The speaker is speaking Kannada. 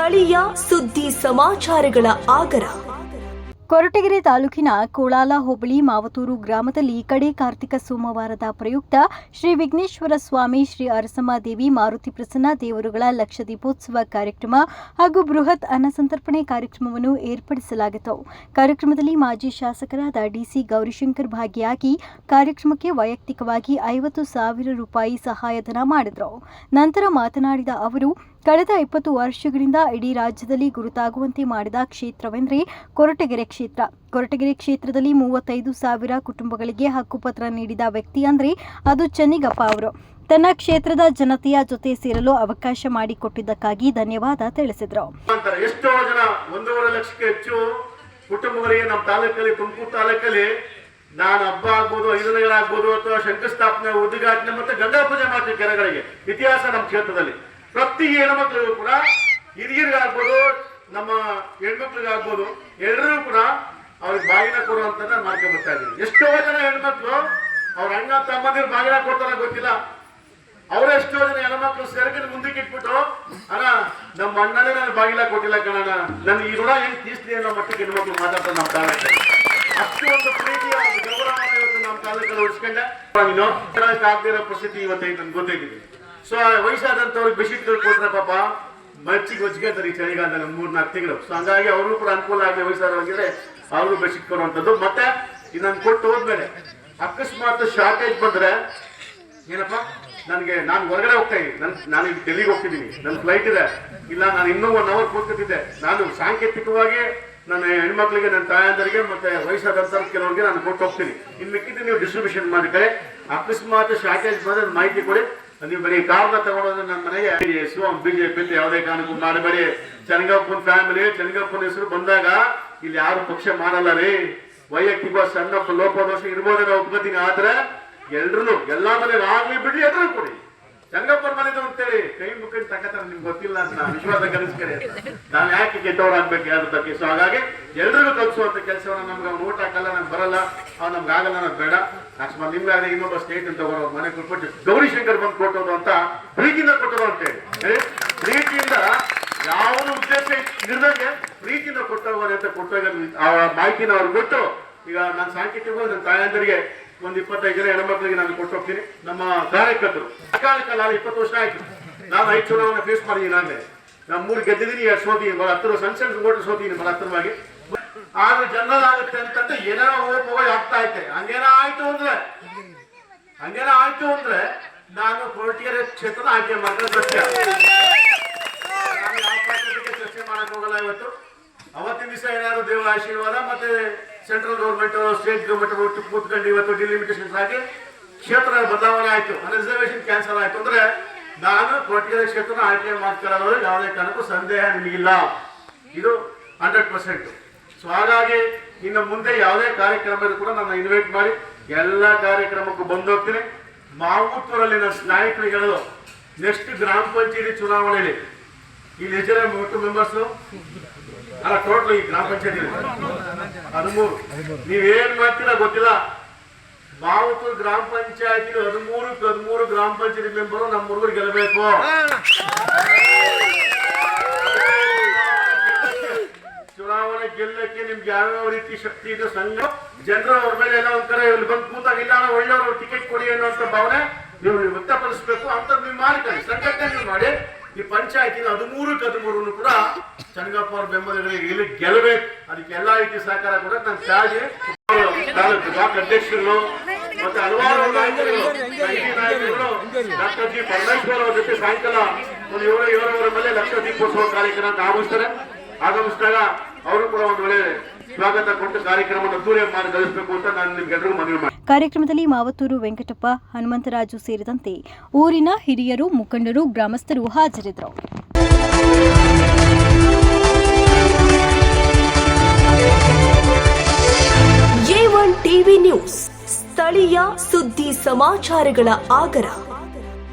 ಸ್ಥಳೀಯ ಸುದ್ದಿ ಸಮಾಚಾರಗಳ ಆಗರ. ಕೊರಟಗೆರೆ ತಾಲೂಕಿನ ಕೋಳಾಲ ಹೋಬಳಿ ಮಾವತೂರು ಗ್ರಾಮದಲ್ಲಿ ಕಡೆ ಕಾರ್ತಿಕ ಸೋಮವಾರದ ಪ್ರಯುಕ್ತ ಶ್ರೀ ವಿಘ್ನೇಶ್ವರ ಸ್ವಾಮಿ ಶ್ರೀ ಅರಸಮಾದೇವಿ ಮಾರುತಿ ಪ್ರಸನ್ನ ದೇವರುಗಳ ಲಕ್ಷ ದೀಪೋತ್ಸವ ಕಾರ್ಯಕ್ರಮ ಹಾಗೂ ಬೃಹತ್ ಅನ್ನಸಂತರ್ಪಣೆ ಕಾರ್ಯಕ್ರಮವನ್ನು ಏರ್ಪಡಿಸಲಾಗಿತ್ತು. ಕಾರ್ಯಕ್ರಮದಲ್ಲಿ ಮಾಜಿ ಶಾಸಕರಾದ ಡಿಸಿ ಗೌರಿಶಂಕರ್ ಭಾಗಿಯಾಗಿ ಕಾರ್ಯಕ್ರಮಕ್ಕೆ ವೈಯಕ್ತಿಕವಾಗಿ ಐವತ್ತು ಸಾವಿರ ರೂಪಾಯಿ ಸಹಾಯಧನ ಮಾಡಿದರು. ನಂತರ ಮಾತನಾಡಿದ ಅವರು ಕಳೆದ ಇಪ್ಪತ್ತು ವರ್ಷಗಳಿಂದ ಇಡೀ ರಾಜ್ಯದಲ್ಲಿ ಗುರುತಾಗುವಂತೆ ಮಾಡಿದ ಕ್ಷೇತ್ರವೆಂದರೆ ಕೊರಟಗೆರೆ ಕ್ಷೇತ್ರ. ಕೊರಟಗೆರೆ ಕ್ಷೇತ್ರದಲ್ಲಿ ಮೂವತ್ತೈದು ಸಾವಿರ ಕುಟುಂಬಗಳಿಗೆ ಹಕ್ಕುಪತ್ರ ನೀಡಿದ ವ್ಯಕ್ತಿ ಅಂದರೆ ಅದು ಚೆನ್ನಿಗಪ್ಪ ಅವರು. ತನ್ನ ಕ್ಷೇತ್ರದ ಜನತೆಯ ಜೊತೆ ಸೇರಲು ಅವಕಾಶ ಮಾಡಿಕೊಟ್ಟಿದ್ದಕ್ಕಾಗಿ ಧನ್ಯವಾದ ತಿಳಿಸಿದರು. ಎಷ್ಟೋ ಜನ ಒಂದೂವರೆ ಲಕ್ಷಕ್ಕೆ ಹೆಚ್ಚು ಕುಟುಂಬಗಳಿಗೆ ನಮ್ಮ ತಾಲೂಕಲ್ಲಿ ತುಮಕೂರು ತಾಲೂಕಲ್ಲಿ ನಾನು ಹಬ್ಬ ಆಗ್ಬೋದು ಐದನೆಗಳಾಗ್ಬೋದು ಅಥವಾ ಶಂಕುಸ್ಥಾಪನೆ, ಉದ್ಘಾಟನೆ ಮತ್ತೆ ಗಂಗಾ ಪೂಜೆ ಮಾಡ್ತೀವಿ ಕೆರೆಗಳಿಗೆ. ಇತಿಹಾಸ ನಮ್ಮ ಕ್ಷೇತ್ರದಲ್ಲಿ. ಪ್ರತಿ ಹೆಣ್ಮಕ್ಳಿಗೂ ಕೂಡ ಹಿರಿಯರಿಗಾಗ್ಬೋದು, ನಮ್ಮ ಹೆಣ್ಮಕ್ಳಿಗಾಗ್ಬೋದು ಎಲ್ಲರೂ ಕೂಡ ಅವ್ರಿಗೆ ಬಾಗಿನ ಕೊಡುವಂತ ಮಾಡ್ಕೊಂಡು ಬರ್ತಾ ಇದ್ದೀವಿ ಎಷ್ಟೋ ಜನ ಹೆಣ್ಮಕ್ಳು ಅವ್ರ ಅಣ್ಣ ತಮ್ಮಂದಿರು ಬಾಗಿನ ಕೊಡ್ತಾರ ಗೊತ್ತಿಲ್ಲ. ಅವರೆಷ್ಟೋ ಜನ ಹೆಣ್ಮಕ್ಳು ಸೆರಗಿನ ಮುಂದಕ್ಕೆ ಇಟ್ಬಿಟ್ಟು, ಅಣ್ಣ, ನಮ್ಮ ಅಣ್ಣನೇ ನಾನು ಬಾಗಿಲ ಕೊಟ್ಟಿಲ್ಲ ಕಣಣ್ಣ. ನನ್ಗೆ ಈ ಋಣ ಹೆಂಗ್ ತೀರ್ಸ್ಲಿ ಅನ್ನೋ ಮಟ್ಟಿಗೆ ಹೆಣ್ಮಕ್ಳು ಮಾತಾಡ್ತಾರೆ ನಮ್ಮ ತಾಲೂಕು ಅಷ್ಟು ಒಂದು ಪ್ರೀತಿಯ ಗೌರವ ಇವತ್ತು ನಮ್ಮ ತಾಲೂಕಲ್ಲಿ ಉಳಿಸ್ಕೊಂಡೆ. ನೀನು ಆಗದಿರೋ ಪರಿಸ್ಥಿತಿ ಇವತ್ತೈತೆ ನನ್ಗೆ ಗೊತ್ತಾಗಿದೆ ಸೊ ವಯಸ್ಸಾದಂಥವ್ರಿಗೆ ಬೆಡ್ಶೀಟ್ಗಳು ಕೊಟ್ರೆ ಪಾಪ ಮಚ್ಚಿಗೆ ಹೊಚ್ಕೊತಾರೆ ಈ ಚಳಿಗಾಲದಲ್ಲಿ ಮೂರು ನಾಲ್ಕು ತಿಂಗಳು. ಸೊ ಹಂಗಾಗಿ ಅವ್ರಿಗೂ ಕೂಡ ಅನುಕೂಲ ಆಗಲಿ ವಯಸ್ಸಾದವ್ರಿಗೆ ಅವ್ರಿಗೂ ಬೆಡ್ಶೀಟ್ ಕೊಡುವಂಥದ್ದು. ಮತ್ತೆ ಇದನ್ನು ಕೊಟ್ಟು ಹೋದ್ಮೇಲೆ, ಅಕಸ್ಮಾತ್ ಶಾರ್ಟೇಜ್ ಬಂದ್ರೆ, ಏನಪ್ಪ, ನನಗೆ, ನಾನು ಹೊರಗಡೆ ಹೋಗ್ತಾ ಇದ್ದೀನಿ. ನನ್ ಈಗ ಡೆಲ್ಲಿಗೆ ಹೋಗ್ತಿದ್ದೀನಿ. ನನ್ನ ಫ್ಲೈಟ್ ಇದೆ. ಇಲ್ಲ, ನಾನು ಇನ್ನೂ ಒನ್ ಅವರ್ ಕೂತಿದ್ದೆ ನಾನು ಸಾಂಕೇತಿಕವಾಗಿ ನನ್ನ ಹೆಣ್ಮಕ್ಳಿಗೆ, ನನ್ನ ತಾಯಂದರಿಗೆ, ಮತ್ತೆ ವಯಸ್ಸಾದಂತ ಕೆಲವರಿಗೆ ನಾನು ಕೊಟ್ಟು ಹೋಗ್ತೀನಿ. ಇನ್ನು ಮಿಕ್ಕಿದ್ದು ನೀವು ಡಿಸ್ಟ್ರಿಬ್ಯೂಷನ್ ಮಾಡಿದ್ರೆ ಅಕಸ್ಮಾತ್ ಶಾರ್ಟೇಜ್ ಬಂದ್ರೆ ಮಾಹಿತಿ ಕೊಡಿ. ನೀವು ಬರೀ ಕಾವ್ಗ ತಗೊಳೋದು ನನ್ನ ಮನೆಗೆ ಬಿಜೆಪಿ ಯಾವುದೇ ಕಾರಣಕ್ಕೂ ಮಾಡಬೇಡಿ ಚನಗಪ್ಪನ ಫ್ಯಾಮಿಲಿ ಚನಗಪ್ಪನ ಹೆಸರು ಬಂದಾಗ ಇಲ್ಲಿ ಯಾರು ಪಕ್ಷ ಮಾಡಲ್ಲ ರೀ. ವೈಯಕ್ತಿಕ ಸಣ್ಣಪ್ಪ ಲೋಪದೋಷ ಇರ್ಬೋದೇನೋ ಒಪ್ಕೋತೀನಿ, ಆದ್ರೆ ಎಲ್ರು ಎಲ್ಲಾ ಮನೆ ಆಗ್ಲಿ ಬಿಡ್ಲಿ ಎದುರು ಕೊಡಿ. ಚಂಗಪ್ಪನ ಮನೆದು ಅಂತೇಳಿ ಕೈ ಮುಖಂಡ್ ತಕ್ಕತಾರ ನಿಮ್ಗೆ ಗೊತ್ತಿಲ್ಲ ಅಂತ ವಿಶ್ವಾಸ ಕಲಿಸ್ಕರಿ ನಾನು ಯಾಕೆ ಕೆಟ್ಟವರಾಗ್ಬೇಕು ಯಾರ ಬಗ್ಗೆ? ಸೊ ಹಾಗಾಗಿ ಎಲ್ರಿಗೂ ಕಲಿಸುವಂತ ಕೆಲಸವನ್ನ ನಮ್ಗೆ ಅವ್ನು ಊಟ ಹಾಕಲ್ಲ ನಮ್ಗೆ ಬರಲ್ಲ, ಅವ್ನು ನಮ್ಗೆ ಆಗಲ್ಲ ನನಗೆ ಬೇಡ. ಅಕಸ್ಮಾತ್ ನಿಮ್ಗೆ ಆಗಲಿ ಇನ್ನೊಬ್ಬ ಸ್ಟೇಟ್ ಅಂತ ತಗೊಳ್ಳೋ ಮನೆ ಕೊಟ್ಬಿಟ್ಟು ಗೌರಿಶಂಕರ್ ಬಂದು ಕೊಟ್ಟೋದು ಅಂತ, ಪ್ರೀತಿಯಿಂದ ಕೊಟ್ಟರು ಅಂತ ಹೇಳಿ. ಪ್ರೀತಿಯಿಂದ ಯಾವ ಉದ್ದೇಶ ಇರ್ದಂಗೆ ಪ್ರೀತಿಯಿಂದ ಕೊಟ್ಟವರೆ ಅಂತ ಕೊಟ್ಟಾಗ ಆ ಮಾಹಿತಿನ ಅವ್ರು ಕೊಟ್ಟು, ಈಗ ನಾನು ಸಾಂಕೇತಿಕ ನನ್ನ ತಾಯಂದರಿಗೆ ಒಂದು ಇಪ್ಪತ್ತೈದು ಜನ ಹೆಣ್ಮಕ್ಳಿಗೆ ನಾನು ಕೊಟ್ಟು ಹೋಗ್ತೀನಿ. ನಮ್ಮ ಕಾರ್ಯಕರ್ತರು ಸಕಾಲಕ್ಕೆ ನಾನು ಇಪ್ಪತ್ತು ವರ್ಷ ಆಯ್ತು. ನಾನು ಐದು ಚುನಾವಣೆ ಫೇಸ್ ಮಾಡಿದ್ದೀನಿ ನಾನೇ. ನಾನು ಮೂರು ಗೆದ್ದಿದ್ದೀನಿ ಸೋತೀನಿ ಬಹಳ ಹತ್ತಿರ ಸಣ್ಣ ಸಣ್ಣ ಓಟು ಸೋತೀನಿ ಬಹಳ ಹತ್ತಿರವಾಗಿ. ಆದ್ರೆ ಜನರಲ್ ಆಗುತ್ತೆ ಅಂತಂದ್ರೆ ಏನೋ ಹೋಗಿ ಆಗ್ತಾ ಐತೆ. ಹಂಗೇನೋ ಆಯ್ತು ಅಂದ್ರೆ, ಹಂಗೇನೋ ಆಯ್ತು ಅಂದ್ರೆ ನಾನು ಪೊಲಿಟಿಕಲ್ ಕ್ಷೇತ್ರ ಆಯ್ಕೆ ಮಾಡಿದ್ರೆ ಸತ್ಯ ಚರ್ಚೆ ಮಾಡಕ್ ಹೋಗಲ್ಲ ಇವತ್ತು. ಅವತ್ತಿನ ದಿವಸ ಏನಾದ್ರು ದೇವರ ಆಶೀರ್ವಾದ ಮತ್ತೆ ಸೆಂಟ್ರಲ್ ಗೌರ್ಮೆಂಟ್ ಸ್ಟೇಟ್ ಗೌರ್ಮೆಂಟ್ ಕೂತ್ಕೊಂಡು ಇವತ್ತು ಡಿಲಿಮಿಟೇಷನ್ ಆಗಿ ಕ್ಷೇತ್ರ ಬದಲಾವಣೆ ಆಯ್ತು. ರಿಸರ್ವೇಶನ್ ಕ್ಯಾನ್ಸಲ್ ಆಯ್ತು. ಅಂದ್ರೆ ನಾನು ಕೊಟ್ಟಿಗೆ ಕ್ಷೇತ್ರ ಆಯ್ಕೆ ಮಾಡ್ಕೊಳ್ಳೋದು ಯಾವುದೇ ಕಾರಣಕ್ಕೂ ಸಂದೇಹ ನಿಮಗಿಲ್ಲ. ಇದು ಹಂಡ್ರೆಡ್ ಪರ್ಸೆಂಟ್ ಸೊ ಹಾಗಾಗಿ ಇನ್ನು ಮುಂದೆ ಯಾವುದೇ ಕಾರ್ಯಕ್ರಮ ಕೂಡ ನಾನು ಇನ್ವೈಟ್ ಮಾಡಿ, ಎಲ್ಲ ಕಾರ್ಯಕ್ರಮಕ್ಕೂ ಬಂದು ಹೋಗ್ತೀನಿ ಮಾವುತ್ತೂರಲ್ಲಿ ನನ್ನ ಸ್ನೇಹಿತರು ಹೇಳೋದು ನೆಕ್ಸ್ಟ್ ಗ್ರಾಮ ಪಂಚಾಯತಿ ಚುನಾವಣೆಯಲ್ಲಿ ಇಲ್ಲಿ ಜನ ಒಟ್ಟು ಮೆಂಬರ್ಸು ಅಲ್ಲ ಟೋಟಲ್ ಈ ಗ್ರಾಮ ಪಂಚಾಯತಿ ಹದಿಮೂರು. ನೀವೇನ್ ಮಾಡ್ತೀರಾ ಗೊತ್ತಿಲ್ಲ. ಮಾವುತೂರು ಗ್ರಾಮ ಪಂಚಾಯತಿ ಹದಿಮೂರು ಹದಿಮೂರು ಗ್ರಾಮ ಪಂಚಾಯತಿ ಮೆಂಬರು ನಮ್ಮ ಹುಡುಗರು ಗೆಲ್ಲಬೇಕು. ಚುನಾವಣೆ ಗೆಲ್ಲಕ್ಕೆ ನಿಮ್ಗೆ ಯಾವ್ಯಾವ ರೀತಿ ಶಕ್ತಿ ಇದೆ ಸಂಘ? ಜನರು ಅವ್ರ ಮೇಲೆ ಎಲ್ಲ ಒಂದ್ ಕಡೆ ಇಲ್ಲಿ ಬಂದು ಕೂತಾಗ, ಇಲ್ಲ ಅಣ್ಣ, ಒಳ್ಳೆಯವರು ಟಿಕೆಟ್ ಕೊಡಿ ಅನ್ನುವಂತ ಭಾವನೆ ನೀವು ವ್ಯಕ್ತಪಡಿಸ್ಬೇಕು. ಅಂತ ನೀವು ಮಾಡ್ಕೊಳ್ಳಿ ಸಂಘಟನೆ ನೀವು ಮಾಡಿ. ಈ ಪಂಚಾಯತಿನ ಹದಿಮೂರು ಹದಿಮೂರು ಕೂಡ ಚನ್ನಗಪ್ಪ ಅವ್ರ ಬೆಂಬಲಿಗರಿಗೆ ಇಲ್ಲಿ ಗೆಲ್ಲಬೇಕು. ಅದಕ್ಕೆ ಎಲ್ಲಾ ರೀತಿ ಸಹಕಾರ ಕೂಡ ನಾನು ತಾಯಿ ತಾಲೂಕು ಬ್ಲಾಕ್ ಅಧ್ಯಕ್ಷರು ಮತ್ತೆ ಹಲವಾರು ನಾಯಕರು ನಾಯಕರು ಡಾಕ್ಟರ್ ಜಿ ಪರಮೇಶ್ವರ್ ಅವರ ಜೊತೆ ಸಾಯಂಕಾಲ ಒಂದು ಏಳು ಏಳುವರೆ ಮೇಲೆ ಲಕ್ಷ ದೀಪೋತ್ಸವ ಕಾರ್ಯಕ್ರಮ ಆಗಮಿಸ್ತಾರೆ ಆಗಮಿಸಿದಾಗ ಅವರು ಕೂಡ ಒಂದು ವೇಳೆ ಸ್ವಾಗತ ಕೊಟ್ಟು ಕಾರ್ಯಕ್ರಮವನ್ನು ದೂರ ಮಾಡಿ ಗಳಿಸಬೇಕು ಅಂತ ನಾನು ನಿಮ್ಗೆಲ್ಲರಿಗೂ ಮನವಿ ಮಾಡಿ ಕಾರ್ಯಕ್ರಮದಲ್ಲಿ ಮಾವತ್ತೂರು ವೆಂಕಟಪ್ಪ ಹನುಮಂತರಾಜು ಸೇರಿದಂತೆ ಊರಿನ ಹಿರಿಯರು ಮುಖಂಡರು ಗ್ರಾಮಸ್ಥರು ಹಾಜರಿದ್ದರು ಸಮಾಚಾರಗಳ ಆಗರ.